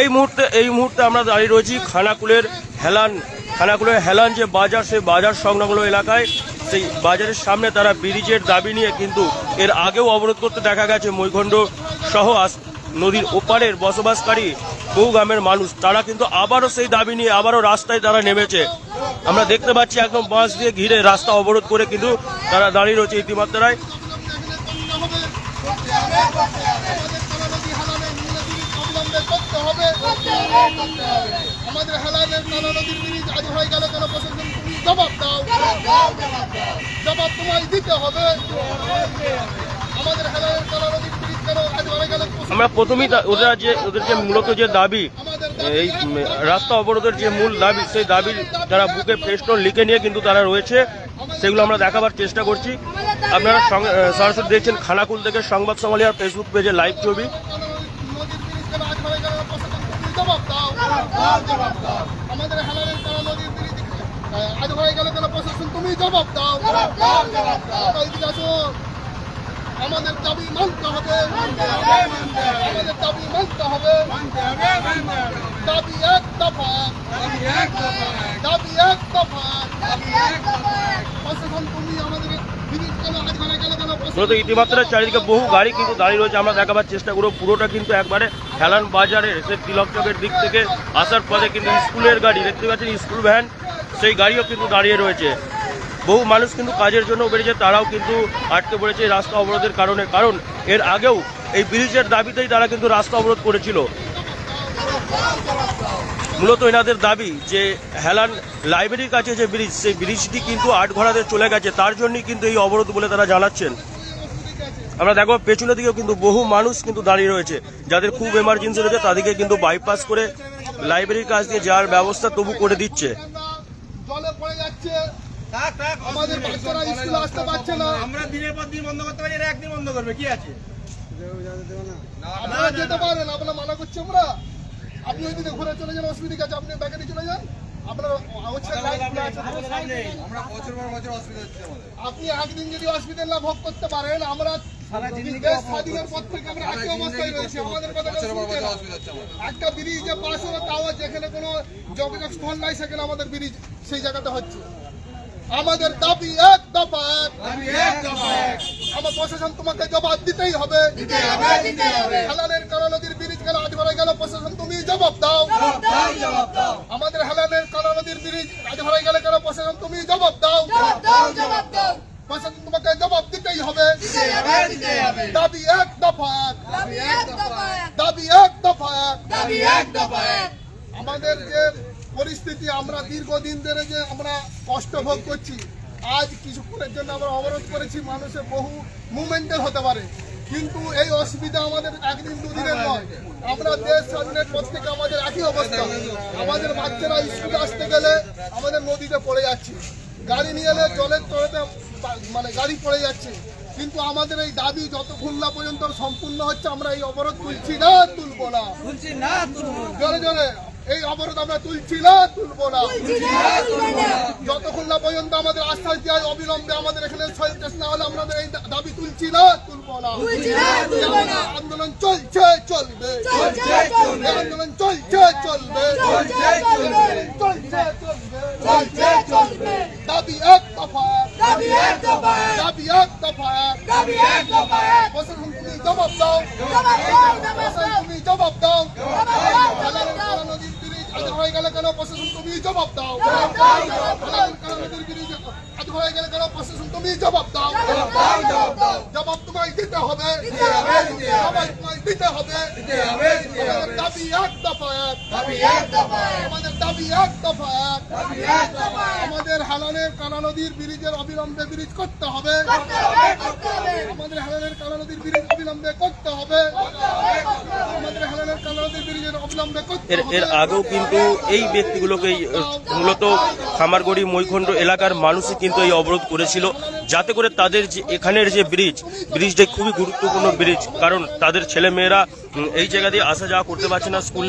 এই মুহূর্তে এই মুহূর্তে আমরা দাঁড়িয়ে রয়েছি খানাকুলের হেলান খানাকুলের হেলান যে বাজার, সেই বাজার সংলগ্ন এলাকায়। সেই বাজারের সামনে তারা ব্রিজের দাবি নিয়ে কিন্তু এর আগেও অবরোধ করতে দেখা গেছে মৈখণ্ড সহ নদীর ওপারের বসবাসকারী বহু গ্রামের মানুষ। তারা কিন্তু আবারও সেই দাবি নিয়ে আবারও রাস্তায় তারা নেমেছে। আমরা দেখতে পাচ্ছি একদম বাঁশ দিয়ে ঘিরে রাস্তা অবরোধ করে কিন্তু তারা দাঁড়িয়ে রয়েছে ইতিমাত্রায় আমাদের নানা নদীর আজ হয়ে গেল কেন প্রশাসন? তুমি জবাব দাও। জবাব তোমায় দিতে হবে। আমাদের নানা নদীর ব্রিজ কেন আজ হয়ে গেল? আমরা প্রথমেই ওদের যে ওদের যে মূলত যে দাবি এই রাস্তা অবরোধের যে মূল দাবি সেই দাবি তারা বুকে ফেস্টন লিখে নিয়ে কিন্তু তারা রয়েছে সেগুলো আমরা দেখাবার চেষ্টা করছি। আপনারা সরাসরি দেখছেন খানাকুল থেকে সংবাদ সমালিয়ার ফেসবুক পেজে লাইভ ছবি নদীর ব্রিজ কেন আজ হয়ে গেল প্রশাসন তুমি জবাব দাও আমাদের হেলানের নানা নদীর আহ, আজ হয়ে গেল কেন প্রশাসন তুমি জবাব দাও। আমাদের দাবি মানতে হবে। আমাদের দাবি মানতে হবে। দাবি এক দফা। দাবি এক দফা। প্রশাসন তুমি আমাদের মূলত ইতিমাত্রা চারিদিকে বহু গাড়ি কিন্তু দাঁড়িয়ে রয়েছে। আমরা দেখাবার চেষ্টা করব। পুরোটা কিন্তু একবারে হেলান বাজারের সে তিলক চকের দিক থেকে আসার পথে কিন্তু স্কুলের গাড়ি। দেখতে পাচ্ছেন স্কুল ভ্যান, সেই গাড়িও কিন্তু দাঁড়িয়ে রয়েছে। বহু মানুষ কিন্তু কাজের জন্য বেরিয়েছে, তারাও কিন্তু আটকে পড়েছে এই রাস্তা অবরোধের কারণে। কারণ এর আগেও এই ব্রিজের দাবিতেই তারা কিন্তু রাস্তা অবরোধ করেছিল। মূলত এনাদের দাবি যে হেলান লাইব্রেরির কাছে যে ব্রিজ সেই ব্রিজটি কিন্তু আট ঘোড়াতে চলে গেছে। তার জন্যই কিন্তু এই অবরোধ বলে তারা জানাচ্ছেন। আমরা দেখো পেছনের দিকেও কিন্তু বহু মানুষ কিন্তু দাঁড়িয়ে রয়েছে। যাদের খুব এমার্জেন্সি রয়েছে তাদেরকে কিন্তু বাইপাস করে লাইব্রেরির কাছ দিয়ে যাওয়ার ব্যবস্থা তবু করে দিচ্ছে। জলে পড়ে যাচ্ছে থাক থাক আমাদের বাচ্চারা স্কুলে আসতে পারছে না। আমরা দিনের পর দিন বন্ধ করতে পারি এরা একদিন বন্ধ করবে কি আছে? আপনারা যেতে পারেন আপনারা মানা করছি আমরা। আপনি ওই দিকে ঘুরে চলে যান অসুবিধা আছে? আপনি ব্যাগে চলে যান? আপনি একদিন যদি অসুবিধা না ভোগ করতে পারেন আমরা। একটা ব্রিজে পাশ হলো তাও যেখানে কোনো যোগাযোগ স্থল নাই সেখানে আমাদের ব্রিজ সেই জায়গাটা হচ্ছে। আমাদের দাবি এক দফা এক। আমার প্রশাসন তোমাকে জবাব দিতেই হবে। হেলানের কারা নদীর ব্রিজ গেল আজ ভরে গেল প্রশাসন তুমি জবাব দাও। আমাদের হেলানের কারা নদীর ব্রিজ আজ ভরে গেলে কেন প্রশাসন তুমি জবাব দাও। প্রশাসন তোমাকে জবাব দিতেই হবে। দাবি এক দফা এক। দাবি এক দফা এক। আমাদের যে পরিস্থিতি আমরা দীর্ঘদিন ধরে যে আমরা কষ্ট ভোগ করছি। আজ কিছুক্ষণের জন্য আমরা অবরোধ করেছি মানুষের বহু মুভমেন্টের হতে পারে। কিন্তু এই অসুবিধা আমাদের একদিন দুদিনের নয়। আমরা দেশ স্বাধীনের পর থেকে আমাদের একই অবস্থা। আমাদের বাচ্চারা স্কুলে আসতে গেলে আমাদের নদীতে পড়ে যাচ্ছে। গাড়ি নিয়ে এলে জলের তলাতে মানে গাড়ি পড়ে যাচ্ছে। কিন্তু আমাদের এই দাবি যতক্ষণ না পর্যন্ত সম্পূর্ণ হচ্ছে আমরা এই অবরোধ তুলছি না তুলবো না। জোরে জোরে। এই অবরোধ আমরা তুলছি না তুলবো না। যতক্ষণ না পর্যন্ত আমাদের আশ্বাস দেওয়া অবিলম্বে আমাদের এখানে না হলে আমাদের এই দাবি তুলছি না তুলবো না। আন্দোলন চলছে চলবে। আন্দোলন চলছে চলবে। চলছে চলবে। দাবি এক দফা। দাবি এক জবাব দাও। প্রশাসন তুমি জবাব দাও। হেলানের কালা নদীর ব্রিজ আজ হয়ে গেলে কেন প্রশাসন তুমি জবাব দাও? নদীর ব্রিজ আজ হয়ে গেলে কেন প্রশাসন তুমি জবাব দাও? জবাব তোমায় দিতে হবে। জবাব দিতে হবে। আমাদের দাবি এক দফা এক আমাদের দাবি এক দফা এক আমাদের হালানের কালা নদীর ব্রিজের অবিলম্বে ব্রিজ করতে হবে। আমাদের হেলানের কালা নদীর ব্রিজ অবিলম্বে করতে হবে। আমাদের হেলানের কালা নদীর ব্রিজের অবিলম্বে করতে এর হবে। এর আগেও কিন্তু এই ব্যক্তিগুলোকে মূলত খামারগড়ি মৈখণ্ড এলাকার মানুষই কিন্তু এই অবরোধ করেছিল। যাতে করে তাদের যে এখানের যে ব্রিজ ব্রিজটা খুবই গুরুত্বপূর্ণ ব্রিজ। কারণ তাদের ছেলে মেয়েরা এই জায়গা দিয়ে আসা যাওয়া করতে পারছে না। স্কুল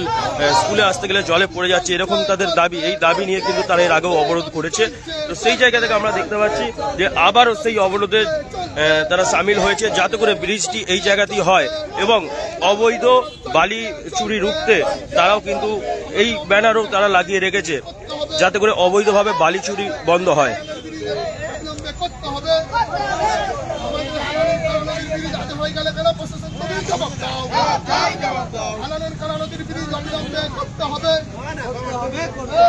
স্কুলে আসতে গেলে জলে পড়ে যাচ্ছে এরকম তাদের দাবি। এই দাবি নিয়ে কিন্তু তারা এর আগেও অবরোধ করেছে। তো সেই জায়গা থেকে আমরা দেখতে পাচ্ছি যে আবারও সেই অবরোধের আহ, তারা সামিল হয়েছে। যাতে করে ব্রিজটি এই জায়গাতেই হয় এবং অবৈধ বালি চুরি রুখতে তারাও কিন্তু এই ব্যানারও তারা লাগিয়ে রেখেছে যাতে করে অবৈধভাবে বালি চুরি বন্ধ হয়। করতে হবে। আমাদের হয়ে গেলে কেন প্রশাসন তুমি জবাব দাও হালালের কারণে ব্রিজ করতে হবে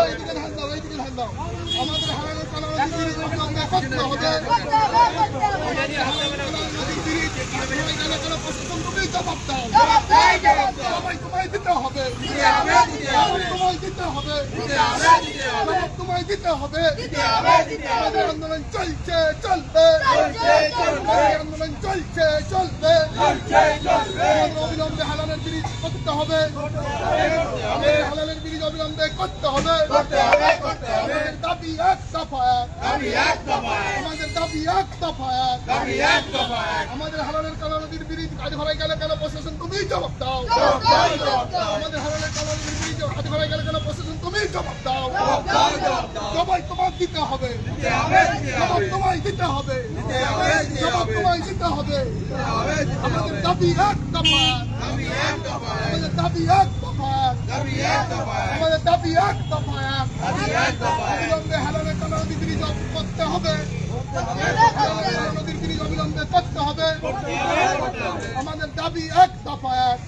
এইদিকে ধান দাও এইদিকে ধান দাও। আমাদের হালালের কারণে নদীর করতে জবাব দাও সবাই তোমায় দিতে হবে আন্দোলন চলছে চলছে চলবে অবিলম্বে করতে হবে। হালালের ব্রিজ করতে হবে দাবি এক দফা এক আমাদের দাবি এক দফা আমাদের হালালের কালা নদীর ব্রিজ কাজ ভরাই গেলে কেন প্রশাসন তুমি জবাব দাও? আমাদের হালালের কালা নদীর ব্রিজ কাজ ভরাই গেলে কেন প্রশাসন তুমি জবাব দাও? জবাই তোমার দিতে হবে। জবাব তোমায় দিতে হবে। জবাব তোমায় দিতে হবে। আমাদের দাবি এক দফা আমাদের দাবি এক দফা আমাদের দাবি এক দফা অবিলম্বে হালালের কালা নদীর ব্রিজ করতে হবে হালালের কালা নদীর ব্রিজ অবিলম্বে করতে হবে আমাদের দাবি এক দফা এক।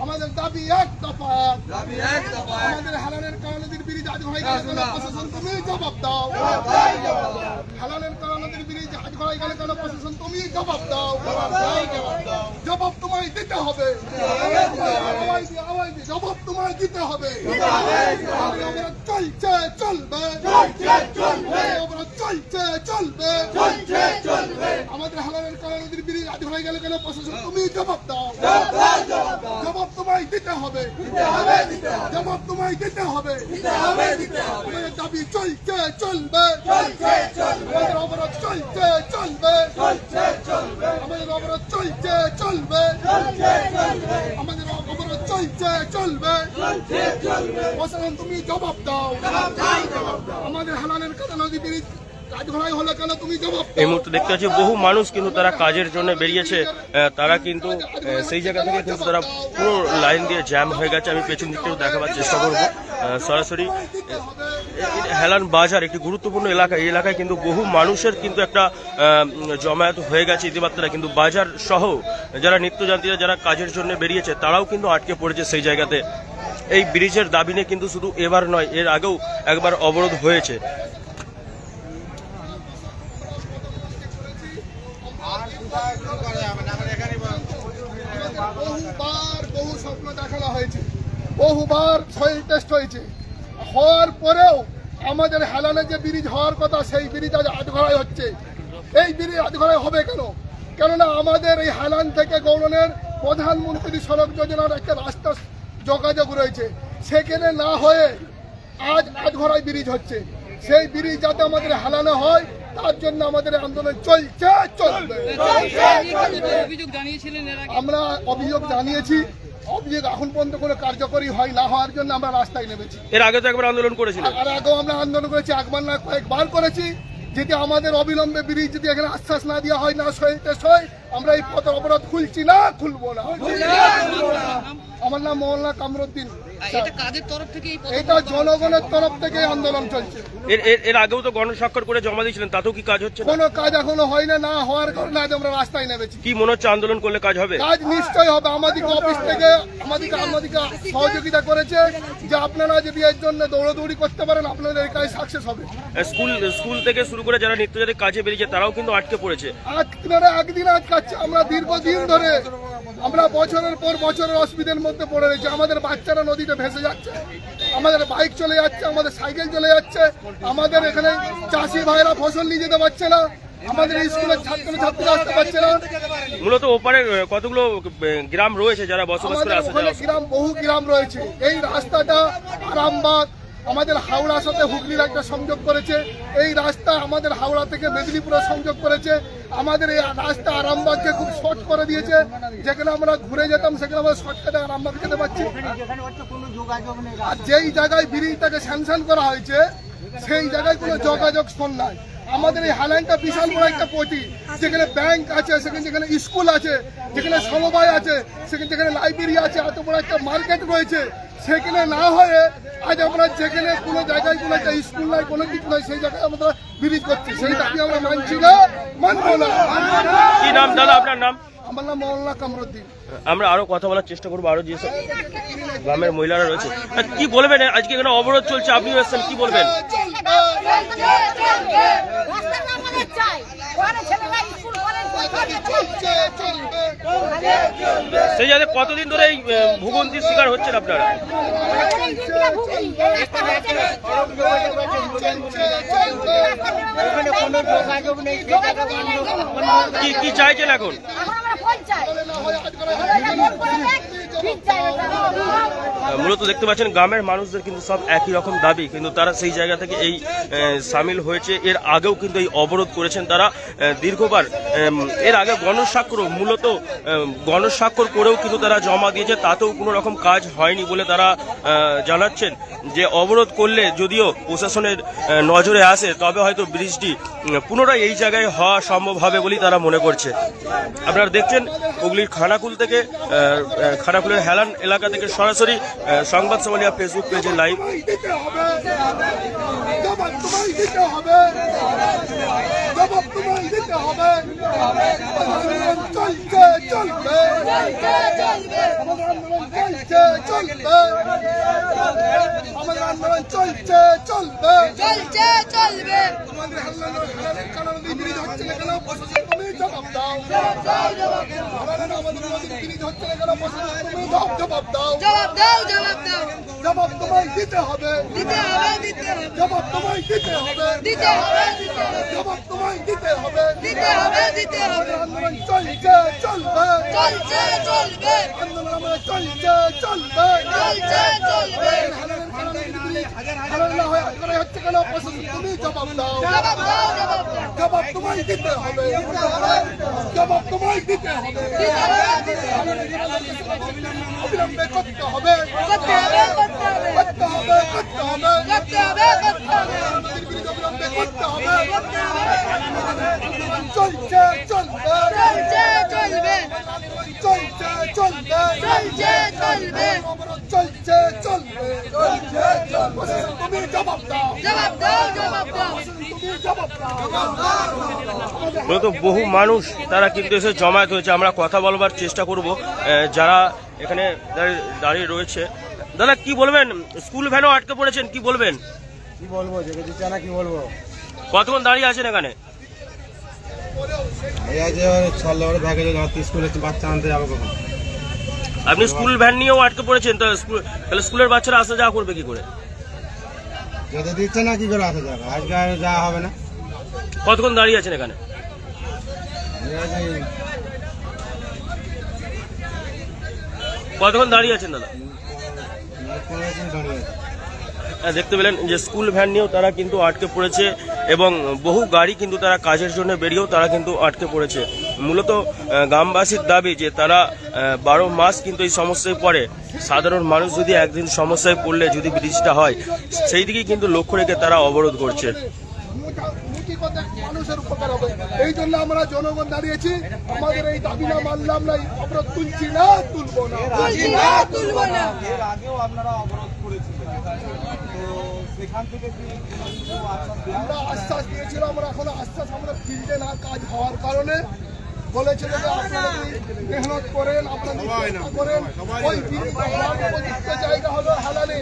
আমাদের দাবি এক দফা এক। আমাদের হালালের কালা নদীর ব্রিজ গেলে প্রশাসন তুমি জবাব দাও। হালালের কালা নদীর ব্রিজ আজ গেলে কেন প্রশাসন তুমি জবাব দাও। জবাব তোমায় দিতে হবে। জবাব তোমায় দিতে হবে। চলছে চলবে। চলছে চলবে। আমাদের কালা নদীর ব্রিজ আজ হয়ে গেলে কেন প্রশাসন তুমি জবাব দাও। জবাব তোমায় দিতে হবে। জবাব তোমায় দিতে হবে। দাবি চলছে চলবে। চলবে। অবরোধ চলছে চলবে। আমাদের অবরোধ চলছে চলবে। আমাদের অবরোধ চলছে চলবে। প্রশাসন তুমি জবাব দাও। আমাদের হালালের কথা নদী এই মুহূর্তে দেখতে পাচ্ছি বহু মানুষ কিন্তু তারা কাজের জন্য বেরিয়েছে। তারা কিন্তু সেই জায়গা থেকে কিন্তু তারা পুরো লাইন দিয়ে জ্যাম হয়ে গেছে। আমি পেছন দিকটাও দেখাবার চেষ্টা করব। সরাসরি হেলান বাজার, একটি গুরুত্বপূর্ণ এলাকা। এই এলাকায় কিন্তু বহু মানুষের কিন্তু একটা জমায়েত হয়ে গেছে ইতিমাত্রা কিন্তু বাজার সহ যারা নিত্যযাত্রীরা, যারা কাজের জন্য বেরিয়েছে, তারাও কিন্তু আটকে পড়েছে সেই জায়গাতে। এই ব্রিজের দাবি নিয়ে কিন্তু শুধু এবার নয়, এর আগেও একবার অবরোধ হয়েছে বহুবার বহু স্বপ্ন দেখানো হয়েছে। বহুবার সয়েল টেস্ট হয়েছে। হওয়ার পরেও আমাদের হেলানে যে ব্রিজ হওয়ার কথা সেই ব্রিজ আজ আটঘরায় হচ্ছে। এই ব্রিজ আটঘরায় হবে কেন? কেননা আমাদের এই হেলান থেকে গৌরনের প্রধানমন্ত্রী সড়ক যোজনার একটা রাস্তা যোগাযোগ রয়েছে। সেখানে না হয়ে আজ আটঘরায় ব্রিজ হচ্ছে। সেই ব্রিজ যাতে আমাদের হেলানো হয় তার জন্য আমাদের আন্দোলন চলছে চলবে। আমরা অভিযোগ জানিয়েছি অভিযোগ এখন পর্যন্ত কোনো কার্যকরী হয় না হওয়ার জন্য আমরা রাস্তায় নেমেছি। এর আগে তো একবার আন্দোলন করেছিলাম আর আগেও আমরা আন্দোলন করেছি একবার না কয়েকবার করেছি। যদি আমাদের অবিলম্বে ব্রিজ যদি এখানে আশ্বাস না দেওয়া হয় না সইতে সই আমরা এই পথ অবরোধ খুলছি না খুলবো না। আমার নাম মোহনলা কামরুদ্দিন। এটা কাজের তরফ থেকে এই পদক্ষেপ এটা জনগণের তরফ থেকে আন্দোলন চলছে। এর আগেও তো গণস্বাক্ষর করে জমা দিয়েছিলেন তাতেও কি কাজ হচ্ছে কোনো কাজ এখনও হয় না না হওয়ার কারণে আজ আমরা রাস্তায় নেমেছি। কি মনে হচ্ছে আন্দোলন করলে কাজ হবে? কাজ নিশ্চয় হবে। আমাদেরকে অফিস থেকে আমাদেরকে আমাদেরকে সহযোগিতা করেছে যে আপনারা যদি এর জন্য দৌড়দৌড়ি করতে পারেন আপনাদের এই কাজ সাকসেস হবে। স্কুল স্কুল থেকে শুরু করে যারা নিত্যযাত্রী কাজে বেরিয়েছে তারাও কিন্তু আটকে পড়েছে। আজ তিনারা একদিন আটকাচ্ছে। আমরা দীর্ঘদিন ধরে আমরা বছরের পর বছরের অসুবিধার মধ্যে পড়ে রয়েছে। আমাদের বাচ্চারা নদীতে ভেসে যাচ্ছে। আমাদের বাইক চলে যাচ্ছে আমাদের সাইকেল চলে যাচ্ছে। আমাদের এখানে চাষি ভাইরা ফসল নিয়ে যেতে পারছে না। আমাদের স্কুলের ছাত্র ছাত্রীরা আসতে পারছে না। মূলত ওপারে কতগুলো গ্রাম রয়েছে যারা বসবাস করে গ্রাম বহু গ্রাম রয়েছে। এই রাস্তাটা আরামবাগ আমাদের হাওড়ার সাথে হুগলির একটা সংযোগ করেছে। এই রাস্তা আমাদের হাওড়া থেকে মেদিনীপুরের সংযোগ করেছে। আমাদের এই রাস্তা আরামবাগকে খুব শর্ট করে দিয়েছে। যেখানে আমরা ঘুরে যেতাম, সেখানে আমরা শর্টকাটে আরামবাগ যেতে পারছি। আর যেই জায়গায় ব্রিজটাকে স্যাংশন করা হয়েছে, সেই জায়গায় কোনো যোগাযোগ স্থল নাই। আমাদের এই হালানটা বিশাল বড় একটা পটি। যেখানে ব্যাংক আছে, সেখানে যেখানে স্কুল আছে, যেখানে সমবায় আছে, সেখানে যেখানে লাইব্রেরি আছে, এত বড় একটা মার্কেট রয়েছে। সেখানে না হয়ে আজ আমরা যেখানে কোনো জায়গায় কোনো একটা স্কুল নাই কোনো কিছু নাই সেই জায়গায় আমরা ব্রিজ করছি। সেই দাবি আমরা মানছি না মানবো না। কি নাম দাদা আপনার নাম? আমার নাম মৌলানা কামরুদ্দিন। আমরা আরও কথা বলার চেষ্টা করব আরও যেসব গ্রামের মহিলারা রয়েছে। কি বলবেন? আজকে এখানে অবরোধ চলছে আপনি এসেছেন কি বলবেন? ছেলেরা স্কুল সেই জায়গায় কতদিন ধরে এই আহ, শিকার হচ্ছেন আপনারা? কি কি চাইছেন এখন? মূলত দেখতে পাচ্ছেন গ্রামের মানুষদের কিন্তু সব একই রকম দাবি কিন্তু তারা সেই জায়গা থেকে এই সামিল হয়েছে। এর আগেও কিন্তু এই অবরোধ করেছেন তারা। দীর্ঘবার এর আগে গণস্বাক্ষর মূলত গণস্বাক্ষর করেও কিন্তু তারা জমা দিয়েছে তাতেও কোনো রকম কাজ হয়নি বলে তারা জানাচ্ছেন। যে অবরোধ করলে যদিও প্রশাসনের নজরে আসে তবে হয়তো ব্রিজটি পুনরায় এই জায়গায় হওয়া সম্ভব হবে বলেই তারা মনে করছে। আপনারা দেখছেন হুগলির খানাকুল থেকে আহ, খানাকুলের হেলান এলাকা থেকে সরাসরি সংবাদ সমালিয়া ফেসবুক পেজে লাইভ তোমায় দিতে হবে আন্দোলন চলছে চলবে। আমাদের চলছে চলবে আমাদের আন্দোলন চলছে চলবে চলছে চলবে আমাদের আন্দোলন কারণ ব্রিজ হচ্ছে না কেন তুমি জবাব দাও আমাদের আমাদের হচ্ছে না কেন তুমি জবাব দাও জবাব দাও জবাব দাও জবাব তোমায় দিতে হবে দিতে হবে দিতে হবে জবাব তোমায় দিতে হবে দিতে হবে দিতে হবে তোমায় দিতে হবে। দিতে হবে দিতে হবে। আন্দোলন চলছে চলবে। চলছে চলবে। আন্দোলন আমাদের চলছে চলবে। চলছে চলবে। হারানোর কারণে বিক্রি হারানো না আটকানো হচ্ছে কেন? প্রশাসন তুমি জবাব দাও। জবাব দাও জবাব তোমায় দিতে হবে। জবাব তোমায় দিতে হবে। অবিলম্বে করতে হবে করতে হবে। করতে হবে করতে হবে। করতে হবে করতে হবে। করতে হবে। নদীর বিরুদ্ধে অবিলম্বে করতে হবে চলছে চলবে। চলছে চলবে। চলছে চলবে। চলছে চলবে। চলছে চলবে। তুমি জবাব দাও। জবাব দাও জবাব দাও। তুমি জবাব দাও। মূলত বহু মানুষ তারা কিন্তু এসে জমায়েত হয়েছে। আমরা কথা বলবার চেষ্টা করব। আহ, যারা এখানে দাঁড়িয়ে- দাঁড়িয়ে রয়েছে। দাদা কি বলবেন? স্কুল ভ্যানও আটকে পড়েছেন কি বলবেন? কি বলব জেগে দিচ্ছে কি বলব? কতক্ষণ দাঁড়িয়ে আছেন এখানে? এই আছে ছল ওর ব্যাগে যখন স্কুলে বাচ্চা আনতে যাব কখন? আপনি স্কুল ভ্যান নিয়েও আটকে পড়েছেন তো স্কুল তাহলে স্কুলের বাচ্চারা আসা যাওয়া করবে কি করে? যেতে দিচ্ছে না কি করে আসা যাবে? আজকে আর যাওয়া হবে না। কতক্ষণ দাঁড়িয়ে আছেন এখানে? কতক্ষণ দাঁড়িয়ে আছেন দাদা? দাঁড়িয়ে আছে। দেখতে পেলেন যে স্কুল ভ্যান নিয়েও তারা কিন্তু আটকে পড়েছে এবং বহু গাড়ি কিন্তু তারা কাজের জন্য বেরিয়েও তারা কিন্তু আটকে পড়েছে। মূলত গ্রামবাসীর দাবি যে তারা বারো মাস কিন্তু এই সমস্যায় পড়ে। সাধারণ মানুষ যদি একদিন সমস্যায় পড়লে যদি ব্রিজটা হয় সেই দিকেই কিন্তু লক্ষ্য রেখে তারা অবরোধ করছে। মুঠা- মুঠি কত মানুষের উপকার হবে এই জন্য আমরা জনগণ দাঁড়িয়েছি। আমাদের এই দাবি না মানলাম না আমরা তুলছি না তুলবো না তুলছি না তুলবো না। এর আগেও আপনারা অবরোধ করেছিলেন। আমরা আশ্বাস দিয়েছিলাম আমরা এখন আশ্বাস আমরা ফিল্ডে না কাজ হওয়ার কারণে বলেছিল যে আপনারা মেহনত করেন আপনারা করেন ওই জায়গা হলো হালালে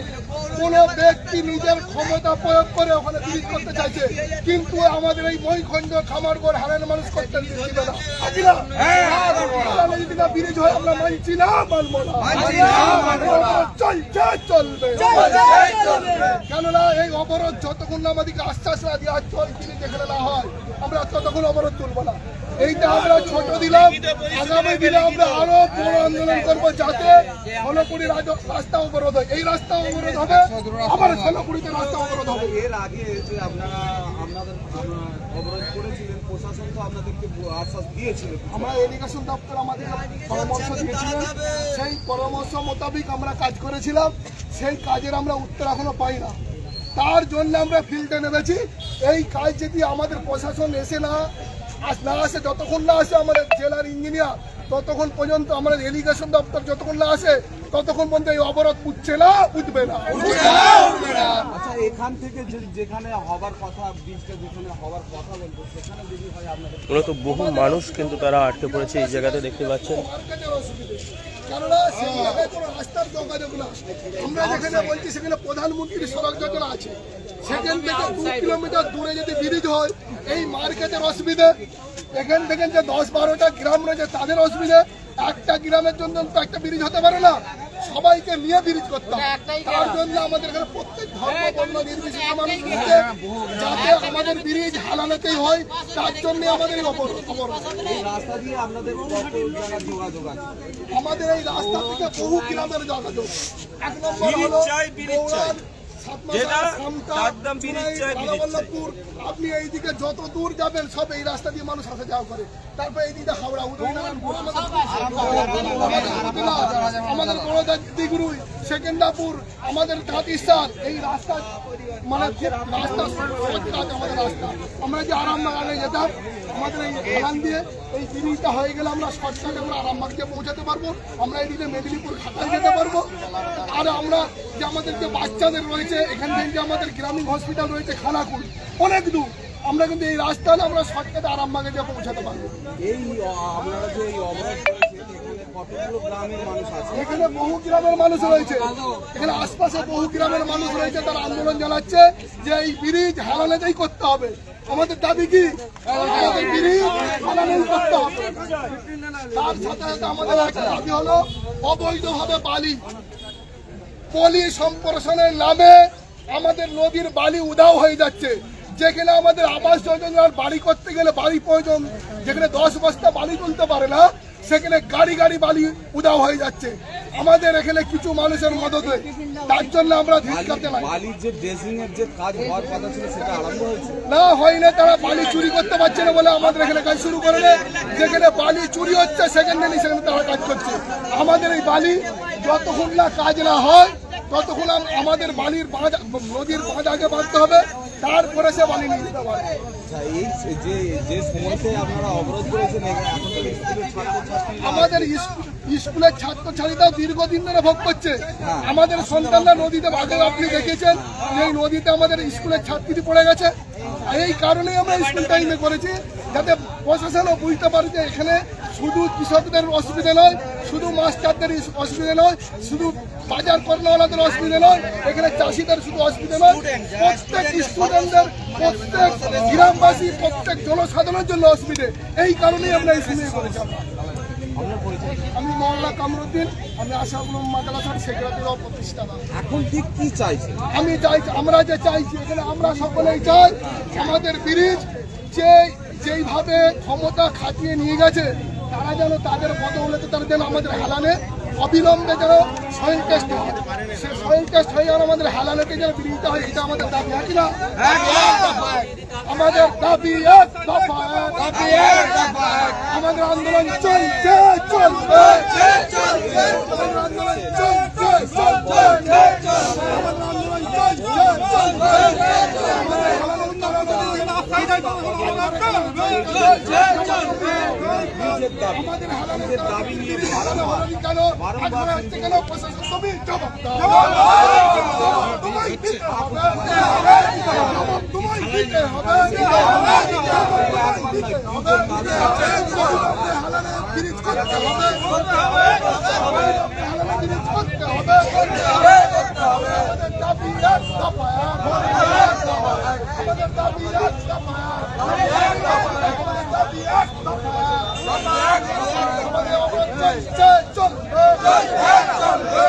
কোন ব্যক্তি নিজের ক্ষমতা প্রয়োগ করে ওখানে ব্রিজ করতে চাইছে কিন্তু আমাদের এই মহিখণ্ড খামারগড় হারানো মানুষ করতে দিচ্ছিল না। না? যদি না ব্রিজ হয় আমরা মানছি না মানবো না। চলছে চলবে। কেননা এই অবরোধ যতক্ষণ না আমাদেরকে আশ্বাস না দিয়ে চল তিনি যেখানে না হয় আমরা ততক্ষণ অবরোধ তুলবো না। এইটা আমরা ছোট দিলাম। আগামী দিনে আমরা আরও বড় আন্দোলন করব যাতে ষোলকুড়ি রাস্তা অবরোধ হয়। এই রাস্তা অবরোধ হবে। আবার ষোলকুড়িতে রাস্তা অবরোধ হবে। এর আগে যে আপনারা আপনাদের অবরোধ করেছিলেন প্রশাসন তো আপনাদেরকে আশ্বাস দিয়েছিল। আমরা এডুকেশন দপ্তর আমাদের পরামর্শ দিয়েছিলেন। সেই পরামর্শ মোতাবেক আমরা কাজ করেছিলাম। সেই কাজের আমরা উত্তর এখনও পাই না। তার জন্য আমরা ফিল্ডে নেমেছি। এই কাজ যদি আমাদের প্রশাসন এসে না আস- না আসে যতক্ষণ না আসে আমাদের জেলার ইঞ্জিনিয়ার ততক্ষণ পর্যন্ত আমাদের এলিগেশন দপ্তর যতক্ষণ না আসে ততক্ষণ পর্যন্ত এই অবরোধ উঠছে না উঠবে না। আচ্ছা এখান থেকে যে- যেখানে হবার কথা বীজটা যেখানে হবার কথা বলব সেখানে যদি হয় আপনাদের মূলত বহু মানুষ কিন্তু তারা আটকে পড়েছে এই জায়গাতে দেখতে পাচ্ছেন। কেননা সেই জায়গায় কোনো রাস্তার যোগাযোগ না। আমরা যেখানে বলছি সেখানে প্রধানমন্ত্রী সড়ক যোজনা আছে। সেখান থেকে দু কিলোমিটার দূরে যদি ব্রিজ হয় এই মার্কেটের অসুবিধে। এখান থেকে যে দশ বারোটা গ্রাম রয়েছে তাদের অসুবিধে। একটা গ্রামের জন্য তো একটা ব্রিজ হতে পারে না। সবাইকে নিয়ে ব্রিজ করতে হবে। তার জন্য আমাদের এখানে প্রত্যেক ধর্ম বর্ণ নির্বিশেষে মানুষ মিলছে যাতে আমাদের ব্রিজ হালালেতেই হয় তার জন্য আমাদের আমাদের এই রাস্তা থেকে বহু গ্রামের যোগাযোগ। এক নম্বর হলো আপনি এইদিকে যত দূর যাবেন সব এই রাস্তা দিয়ে মানুষ আসা যাওয়া করে। তারপর এইদিকে হাওড়া উদয়নারায়ণপুর আমাদের আমাদের দিগুরুই সেকেন্দাপুর আমাদের কাতিস্তান এই রাস্তা মানে রাস্তা আমাদের রাস্তা। আমরা যে আরামবাগ আগে যেতাম আমাদের এই এখান দিয়ে এই ব্রিজটা হয়ে গেলে আমরা শর্টকাটে আমরা আরামবাগ গিয়ে পৌঁছাতে পারব আমরা এইদিকে মেদিনীপুর খাতায় যেতে পারব। আর আমরা যে আমাদের যে বাচ্চাদের রয়েছে এখান থেকে যে আমাদের গ্রামীণ হসপিটাল রয়েছে খানাকুল অনেক দূর। আমরা কিন্তু এই রাস্তা আমরা শর্টকাটে আরামবাগে গিয়ে পৌঁছাতে পারব। এই আপনারা যে এই অবরোধ এখানে বহু গ্রামের মানুষ রয়েছে। এখানে আশপাশে বহু গ্রামের মানুষ রয়েছে তারা আন্দোলন জানাচ্ছে যে এই ব্রিজ হারালেতেই করতে হবে। আমাদের দাবি কি? আমাদের ব্রিজ হারালেই করতে হবে। তার সাথে সাথে আমাদের একটা দাবি হলো অবৈধভাবে বালি। পলি সম্প্রসারণের নামে আমাদের নদীর বালি উদাও হয়ে যাচ্ছে। যেখানে আমাদের আবাস যোজনার বাড়ি করতে গেলে বাড়ি প্রয়োজন যেখানে দশ বস্তা বালি তুলতে পারে না সেখানে গাড়ি গাড়ি বালি উদাও হয়ে যাচ্ছে। আমাদের এখানে কিছু মানুষের মদতে তার জন্য আমরা না। হয় না তারা বালি চুরি করতে পারছে না বলে আমাদের এখানে কাজ শুরু করে। যেখানে বালি চুরি হচ্ছে সেখানে সেখানে তারা কাজ করছে। আমাদের এই বালি যতক্ষণ না কাজ না হয় ততক্ষণ আম- আমাদের বালির বাঁধ নদীর বাঁধ আগে বাঁধতে হবে তারপরে সে বালি নিয়ে যেতে পারে আচ্ছা এই যে- যে যে সময়তে আপনারা অবরোধ করেছেন স্কুলের ছাত্রছাত্রী আমাদের স্কুলের ছাত্রছাত্রীরাও দীর্ঘদিন ধরে ভোগ করছে। আমাদের সন্তানরা নদীতে আগে আপনি দেখেছেন এই নদীতে আমাদের স্কুলের ছাত্রী পড়ে গেছে। এই কারণেই আমরা স্কুল টাইমে করেছি। যাতে প্রশাসনও বুঝতে পারে যে এখানে শুধু কৃষকদের অসুবিধা নয় শুধু মাস্টারদের অসুবিধা নয় শুধু বাজার কর্মওয়ালাদের অসুবিধা নয় এখানে চাষিদের শুধু অসুবিধা নয় প্রত্যেক স্টুডেন্টদের প্রত্যেক গ্রামবাসী প্রত্যেক জনসাধারণের জন্য অসুবিধে। এই কারণেই আমরা এই সিনেমা করেছি আমি মহল্লা কামরুদ্দিন আমি আশাপুর মাদ্রাসার সেক্রেটারি অফ প্রতিষ্ঠাতা। এখন ঠিক কি চাইছেন আমি চাই আমরা যে চাইছি এখানে আমরা সকলেই চাই আমাদের ব্রিজ যে যেইভাবে ক্ষমতা খাটিয়ে নিয়ে গেছে, তারা যেন তাদের বদৌলতে তারা যেন আমাদের হালানে অবিলম্বে যেন সয়েল টেস্ট হয়। সে সয়েল টেস্ট হয়ে যেন আমাদের হালানেতে যেন ব্রিজটা হয়, এটা আমাদের দাবি আছে না? আমাদের দাবি। আমাদের আন্দোলন চলছে চলবে আমাদের আন্দোলন চলছে চলবে আমাদের আন্দোলন চলছে চলবে আমাদের দাবি নিয়ে বারংবার কেন কেন প্রশাসন তুমি জবাব তোমায় দিতে হবে তোমায় দিতে হবে তোমায় দিতে হবে হালালে ব্রিজ করতে হবে হালালে ব্রিজ করতে হবে আমাদের দাবি এক দফা এক আমাদের দাবি এক দফা আমাদের দাবি এক দফা আমাদের অবরোধ চলছে চলবে চলবে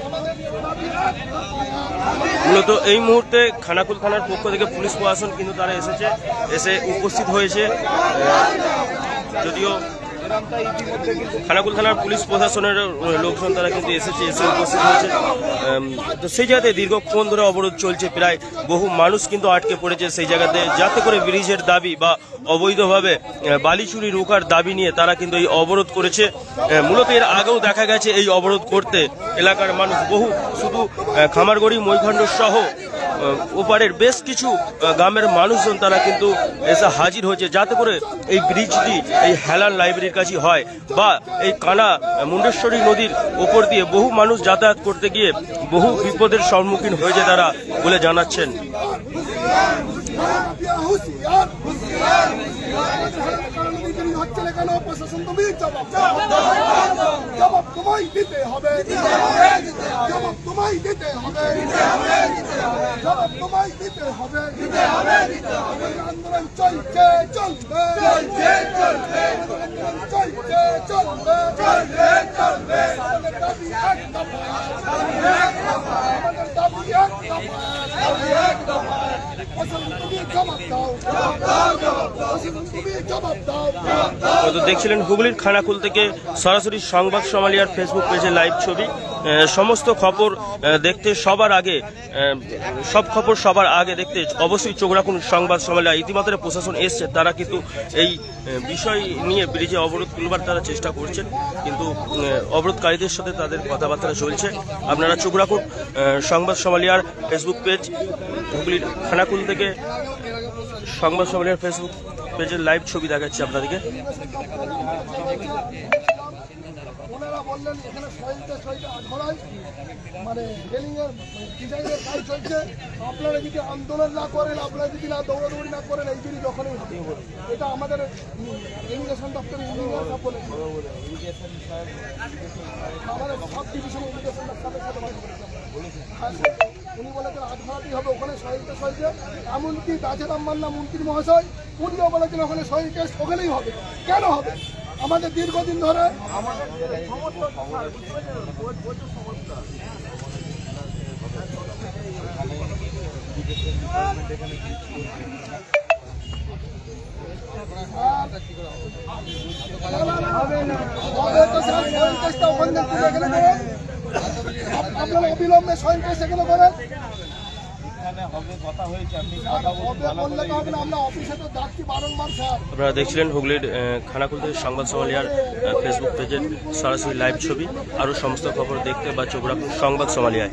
আমাদের দাবি এক মূলত এই মুহূর্তে খানাকুল থানার পক্ষ থেকে পুলিশ প্রশাসন কিন্তু তারা এসেছে, এসে উপস্থিত হয়েছে। যদিও খানাকুল থানার পুলিশ প্রশাসনের লোকজন তারা কিন্তু এসেছে, এসে উপস্থিত হয়েছে। তো সেই জায়গাতে দীর্ঘক্ষণ ধরে অবরোধ চলছে। প্রায় বহু মানুষ কিন্তু আটকে পড়েছে সেই জায়গাতে। যাতে করে ব্রিজের দাবি বা অবৈধভাবে বালি চুরি রোকার দাবি নিয়ে তারা কিন্তু এই অবরোধ করেছে। মূলত এর আগেও দেখা গেছে এই অবরোধ করতে। এলাকার মানুষ বহু, শুধু খামারগড়ি, মৈখণ্ড সহ ওপারের বেশ কিছু গ্রামের মানুষজন তারা কিন্তু এসে হাজির হয়েছে। যাতে করে এই ব্রিজটি, এই হেলান লাইব্রেরির কাছে হয় বা এই কানা মুন্ডেশ্বরী নদীর ওপর দিয়ে বহু মানুষ যাতায়াত করতে গিয়ে বহু বিপদের সম্মুখীন হয়েছে তারা বলে জানাচ্ছেন। হচ্ছে না কেন প্রশাসন তুমি? জবাব। জবাব তোমায় দিতে হবে। জবাব তোমায় দিতে হবে। জবাব তোমায় দিতে হবে। আন্দোলন চলছে, চলবে। আন্দোলন চলছে, চলবে। চলবে দাবি এক দফা। দাবি এক দফা। প্রশাসন তুমি জবাব তো দেখছিলেন হুগলির খানাকুল থেকে সরাসরি সংবাদ সমালিয়ার ফেসবুক পেজে লাইভ ছবি। সমস্ত খবর দেখতে সবার আগে সব খবর সবার আগে দেখতে অবশ্যই চোখ রাখুন সংবাদ সমালিয়া। ইতিমধ্যে প্রশাসন এসছে, তারা কিন্তু এই বিষয় নিয়ে ব্রিজে অবরোধ তুলবার তারা চেষ্টা করছেন, কিন্তু অবরোধকারীদের সাথে তাদের কথাবার্তা চলছে। আপনারা চোখ রাখুন সংবাদ সমালিয়ার ফেসবুক পেজ হুগলির খানাকুল থেকে সংবাদ সমালিয়ার ফেসবুক পেজের লাইভ ছবি দেখাচ্ছি আপনাদেরকে। ওনারা বললেন এখানে মানে চলছে। আপনারা আন্দোলন না করেন, আপনারা যদি না না করেন এটা আমাদের দপ্তরের আমাদের সব ডিভিশন সাথে স্যার। উনি বলেছেন আট ভাড়াতেই হবে ওখানে সহিতে সহিতে এমনকি রাজেরাম মান্না মন্ত্রী মহাশয় উনিও বলেছেন ওখানে সহি টেস্ট ওখানেই হবে। কেন হবে? আমাদের দীর্ঘদিন ধরে আমাদের তো স্যার সহি টেস্টটা ওখান থেকে আপনারা অবিলম্বে সরকার সেগুলো করেন। আপনারা দেখছিলেন হুগলির খানাকুলতে খানাকুল থেকে সংবাদ সমালিয়ার ফেসবুক পেজের সরাসরি লাইভ ছবি। আরও সমস্ত খবর দেখতে বা চোখ রাখুন সংবাদ সমালিয়ায়